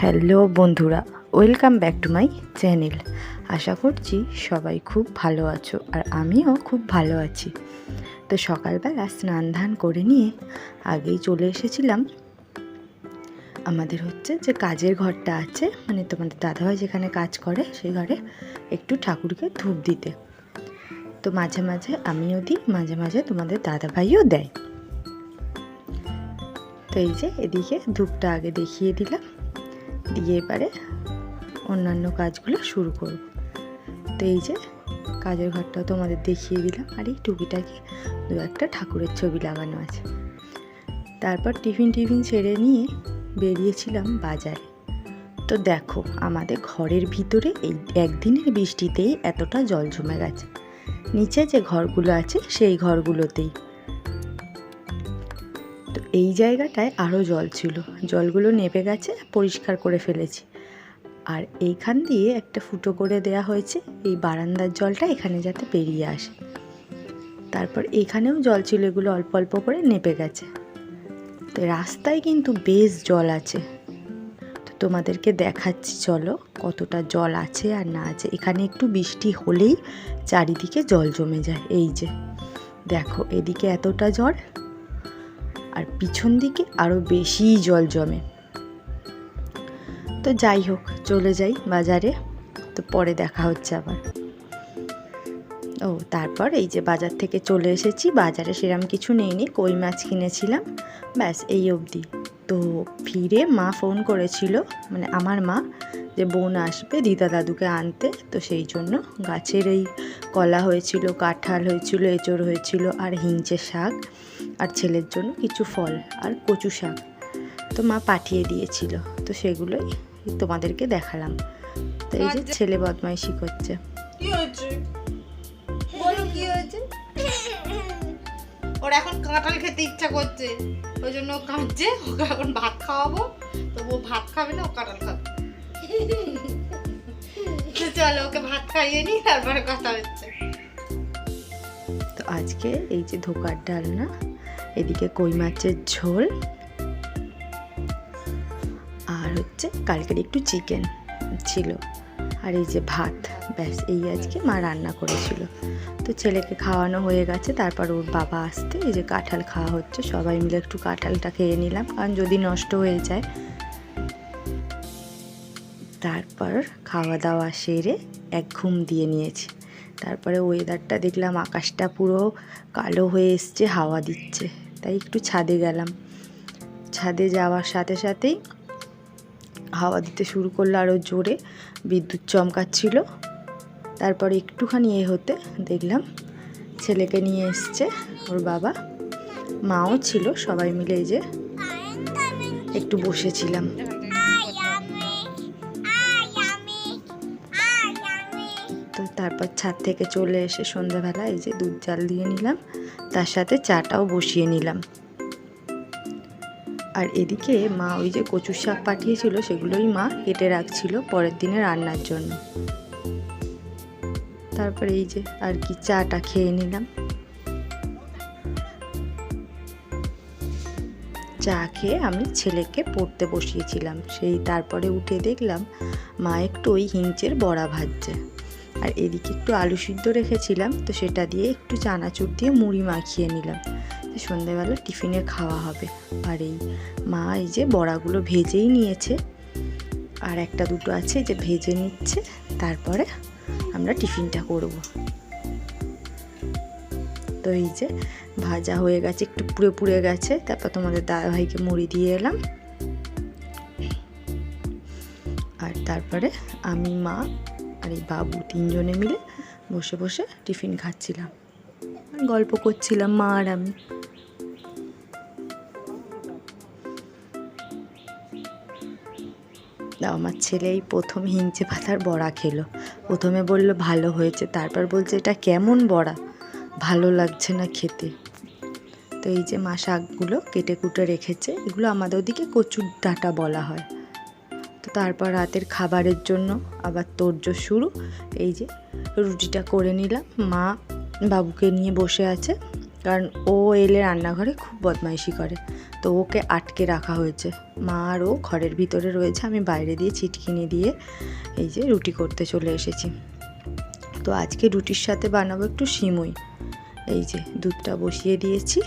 Hello বন্ধুরা, welcome back to my channel. আশা করছি সবাই খুব ভালো আছো আর আমিও খুব ভালো আছি। তো সকালবেলা স্নান ধান করে নিয়ে আগেই চলে এসেছিলাম। আমাদের হচ্ছে যে কাজের ঘরটা আছে মানে তোমাদের দাদাভাই যেখানে কাজ করে সেই ঘরে একটু ঠাকুরকে ধূপ দিতে। তো মাঝে মাঝে আমিও দিই, মাঝে মাঝে তোমাদের দাদাভাইও দেয়। তো এই যে এদিকে ধূপটা আগে দেখিয়ে দিলাম। দিয়ে এবারে অন্যান্য কাজগুলো শুরু করব। তো এই যে কাজের ঘরটাও তোমাদের দেখিয়ে দিলাম আর এই টুকিটাকি দু একটা ঠাকুরের ছবি লাগানো আছে। তারপর টিফিন টিফিন ছেড়ে নিয়ে বেরিয়েছিলাম বাজারে। তো দেখো আমাদের ঘরের ভিতরে এই একদিনের বৃষ্টিতেই এতটা জল জমে গেছে। নিচে যে ঘরগুলো আছে সেই ঘরগুলোতেই এই জায়গাটায় আরও জল ছিল। জলগুলো নেপে গেছে, পরিষ্কার করে ফেলেছি। আর এইখান দিয়ে একটা ফুটো করে দেয়া হয়েছে, এই বারান্দার জলটা এখানে যাতে বেরিয়ে আসে। তারপর এখানেও জল ছিল, এগুলো অল্প অল্প করে নেপে গেছে। তো রাস্তায় কিন্তু বেশ জল আছে। তো তোমাদেরকে দেখাচ্ছি, চলো কতটা জল আছে আর না আছে। এখানে একটু বৃষ্টি হলেই চারিদিকে জল জমে যায়, এই যে। দেখো, এদিকে এতটা জল আর পিছন দিকে আরও বেশি জল জমে। তো যাই হোক, চলে যাই বাজারে। তো পরে দেখা হচ্ছে আবার। ও, তারপর এই যে বাজার থেকে চলে এসেছি, বাজারে সেরম কিছু নেইনি কই মাছ কিনেছিলাম। ব্যাস, এই অবধি। তো ফিরে মা ফোন করেছিল মানে আমার মা যে বোন আসবে দিদা দাদুকে আনতে। তো সেই জন্য গাছের এই কলা হয়েছিল কাঁঠাল হয়েছিল এঁচড় হয়েছিল আর হিঞ্চে শাক আর ছেলের জন্য কিছু ফল আর কচু শাক তো মা পাঠিয়ে দিয়েছিল। তো সেগুলোই তোমাদেরকে দেখালাম। তো এই যে ছেলে বদমাইশি করছে। ওর এখন কাঁঠাল খেতে ইচ্ছা করছে। ওই জন্য কাঁদছে। ওকে এখন ভাত খাওয়াবো। তো ও ভাত খাবে না ও কাঁঠাল খাবে। চলো ওকে ভাত খাইয়ে নি তারপরে কথা হচ্ছে। তো আজকে এই যে ধোকার ডালনা, এদিকে কই মাছের ঝোল, আর হচ্ছে কালকের একটু চিকেন ছিল। আর এই যে ভাত, ব্যাস, এই আজকে মা রান্না করেছিল। তো ছেলেকে খাওয়ানো হয়ে গেছে, তারপর ওর বাবা আসতে এই যে কাঁঠাল খাওয়া হচ্ছে, সবাই মিলে একটু কাঁঠালটা খেয়ে নিলাম, কারণ যদি নষ্ট হয়ে যায় তারপর খাওয়া দাওয়া সেরে এক ঘুম দিয়ে নিয়েছি। তারপরে ওয়েদারটা দেখলাম আকাশটা পুরো কালো হয়ে এসছে, হাওয়া দিচ্ছে। তাই একটু ছাদে গেলাম। ছাদে যাওয়ার সাথে সাথেই হাওয়া দিতে শুরু করল আরও জোরে, বিদ্যুৎ চমকাচ্ছিল। তারপর একটুখানি এ হতে দেখলাম ছেলেকে নিয়ে এসছে, ওর বাবা। মাও ছিল, সবাই মিলে যে একটু বসেছিলাম। তারপর ছাদ থেকে চলে এসে সন্ধ্যাবেলা এই যে দুধ জাল দিয়ে নিলাম, তার সাথে চাটাও বসিয়ে নিলাম। আর এদিকে মা ওই যে কচুর শাক পাঠিয়েছিল, সেগুলোই মা কেটে রাখছিল পরের দিনে রান্নার জন্য। তারপরে এই যে আর কি চাটা খেয়ে নিলাম। চা খেয়ে আমি ছেলেকে পড়তে বসিয়েছিলাম। সেই তারপরে উঠে দেখলাম মা একটু ওই হিঞ্চের বড়া ভাজছে। আর এদিকে একটু আলু সিদ্ধ রেখেছিলাম, তো সেটা দিয়ে একটু চানাচুর দিয়ে মুড়ি মাখিয়ে নিলাম। তো সন্ধেবেলা টিফিনে খাওয়া হবে। আর এই মা এই যে বড়াগুলো ভেজেই নিয়েছে, আর একটা দুটো আছে যে ভেজে নিচ্ছে, তারপরে আমরা টিফিনটা করব। তো এই যে ভাজা হয়ে গেছে, একটু পুড়ে পুড়ে গেছে, তারপর তোমাদের দাদাভাইকে মুড়ি দিয়ে এলাম। আর তারপরে আমি, মা আর এই বাবু তিনজনে মিলে বসে বসে টিফিন খাচ্ছিলাম। গল্প করছিলাম মা আর আমি। আমার ছেলে এই প্রথম হিংচে পাতার বড়া খেলো। প্রথমে বলল, ভালো হয়েছে। তারপর বলছে, এটা কেমন বড়া? ভালো লাগছে না খেতে। তো এই যে মা শাকগুলো কেটে কুটে রেখেছে, এগুলো আমাদের ওদিকে কচুর ডাঁটা বলা হয়। তারপর রাতের খাবারের জন্য আবার তোরজোর শুরু। এই যে রুটিটা করে নিলাম। মা বাবুকে নিয়ে বসে আছে, কারণ ও এলে রান্নাঘরে খুব বদমাইশি করে। তো ওকে আটকে রাখা হয়েছে। মা আর ও ঘরের ভিতরে রয়েছে, আমি বাইরে দিয়ে ছিটকিনি দিয়ে এই যে রুটি করতে চলে এসেছি। তো আজকে রুটির সাথে বানাবো একটু সিমুই। এই যে দুধটা বসিয়ে দিয়েছি।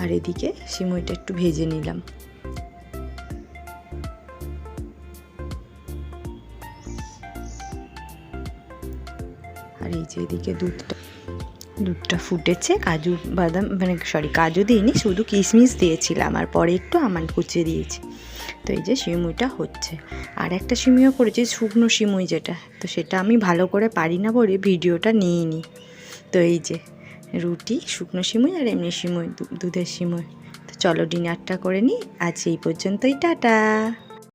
আর এদিকে সিমুইটা একটু ভেজে নিলাম। এই যে এদিকে দুধটা দুধটা ফুটেছে, কাজু, বাদাম মানে সরি কাজু দিইনি, শুধু কিশমিশ দিয়েছিলাম আর পরে একটু আমার কুচিয়ে দিয়েছি। তো এই যে সিমুইটা হচ্ছে। আর একটা সিমুইও করেছি, শুকনো সিমুই যেটা, তো সেটা আমি ভালো করে পারি না বলে ভিডিওটা নিইনি। তো এই যে রুটি, শুকনো সিমুই আর এমনি সিমুই দুধের সিমুই তো চলো ডিনারটা করে নিই, আজ এই পর্যন্তই, টাটা!